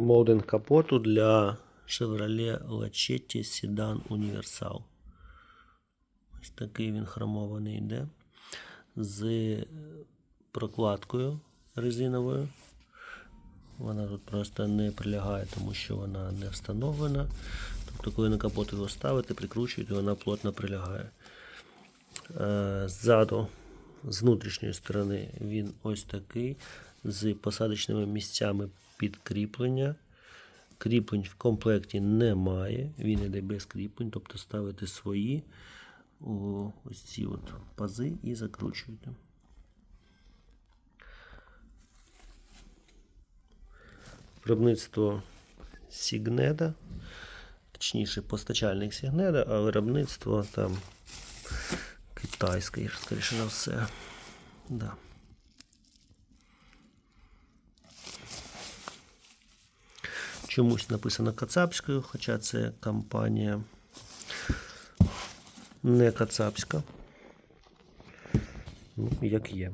Молдинг капоту для Chevrolet Lachetti Sedan Universal. Ось такий він хромований йде. З прокладкою резиновою. Вона тут просто не прилягає, тому що вона не встановлена. Тобто, коли на капот його ставити, прикручуєте, вона плотно прилягає. Е, Ззаду, з внутрішньої сторони, він ось такий, з посадочними місцями підкріплення. Кріплень в комплекті немає, він іде без кріплень, тобто ставите свої ось ці от пази і закручуєте. Виробництво Сігнеда, точніше постачальник Сігнеда, а виробництво там китайське, скоріше за все. Да. Чомусь написано Кацапською, хоча це компанія не Кацапська. Ну, як є.